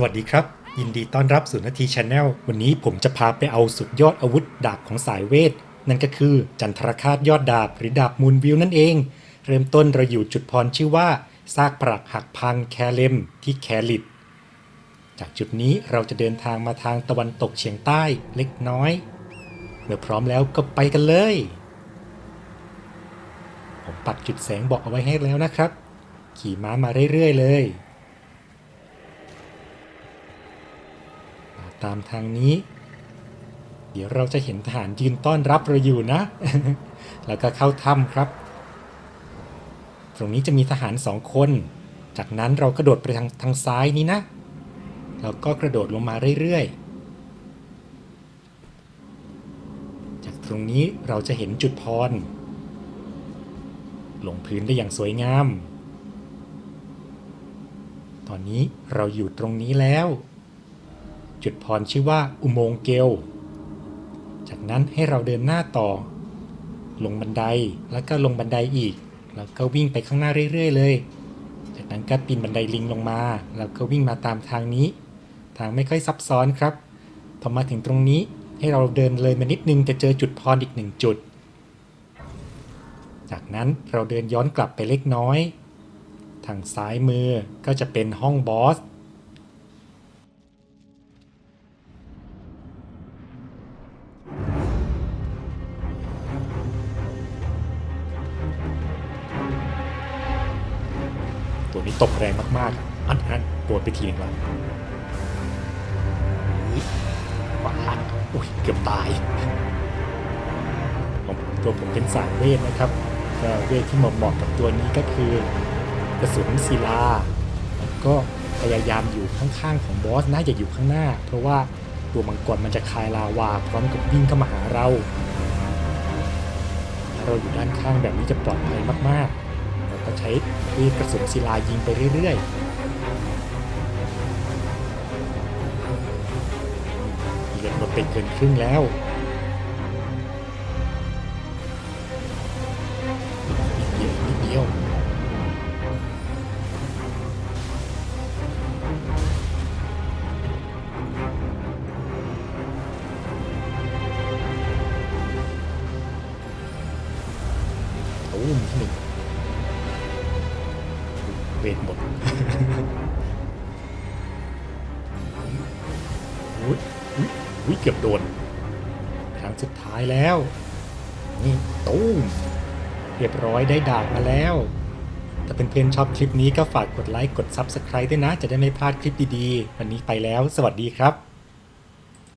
สวัสดีครับ ยินดีต้อนรับสู่นาทีชาแนลวันนี้ผมจะพาไปเอาสุดยอดอาวุธดาบของสายเวท นั่นก็คือจันทรคาตยอดดาบหรือดาบมูลวิวนั่นเอง เริ่มต้นเราอยู่จุดพรชื่อว่าซากปรักหักพังแคเลมที่แคลิดจากจุดนี้เราจะเดินทางมาทางตะวันตกเฉียงใต้เล็กน้อย เมื่อพร้อมแล้วก็ไปกันเลย ผมปักจุดแสงบอกเอาไว้ให้แล้วนะครับ ขี่ม้ามาเรื่อยๆเลย มา ตามทางนี้ เดี๋ยวเราจะเห็นทหารยืนต้อนรับเราอยู่นะ แล้วก็เข้าถ้ำครับ ตรงนี้จะมีทหารสองคน จากนั้นเรากระโดดไปทางทางซ้ายนี้นะ แล้วก็กระโดดลงมาเรื่อยๆ จากตรงนี้เราจะเห็นจุดพร ลงพื้นได้อย่างสวยงาม ตอนนี้เราอยู่ตรงนี้แล้ว จุดพรชื่อว่าอุโมงค์เกล จากนั้นให้เราเดินหน้าต่อ ลงบันไดแล้วก็ลงบันไดอีก แล้วก็วิ่งไปข้างหน้าเรื่อย ๆ เลย จากนั้นก็ปีนบันไดลิงลงมา แล้วก็วิ่งมาตามทางนี้ ทางไม่ค่อยซับซ้อนครับ พอมาถึงตรงนี้ให้เราเดินเลยมานิดนึงจะเจอจุดพรอีกหนึ่งจุด จากนั้นเราเดินย้อนกลับไปเล็กน้อย ทางซ้ายมือก็จะเป็นห้องบอส ตัวนี้ตบแรงมากๆอันนั้นโดนไปทีหนึงแล้วขวาอุ้ยเกือบตายผมตัวผมเป็นสายเวทนะครับก็เวทที่เหมาะกับตัวนี้ก็คือกระสุนศิลาแล้วก็พยายามอยู่ข้างๆของบอสนะอย่าอยู่ข้างหน้า เพราะว่าตัวมังกรมันจะคายลาวาพร้อมกับวิ่งเข้ามาหาเรา ถ้าเราอยู่ด้านข้างแบบนี้จะปลอดภัยมากๆ ก็ใช้ปืนกระสุนศิลายิงไปเรื่อยๆเลือดลดไปเกินครึ่งแล้วนิดเดียวนิดเดียวตูมที่หนึ่ง เวทหมดอุ้ยอุ้ยอุ้ยเกือบโดน ครั้งสุดท้ายแล้ว นี่ตูมเรียบร้อยได้ดาบมาแล้ว ถ้าเป็นเพื่อนๆชอบคลิปนี้ก็ฝากกดไลค์ กด Subscribe ด้วยนะ จะได้ไม่พลาดคลิปดีๆ วันนี้ไปแล้ว สวัสดีครับ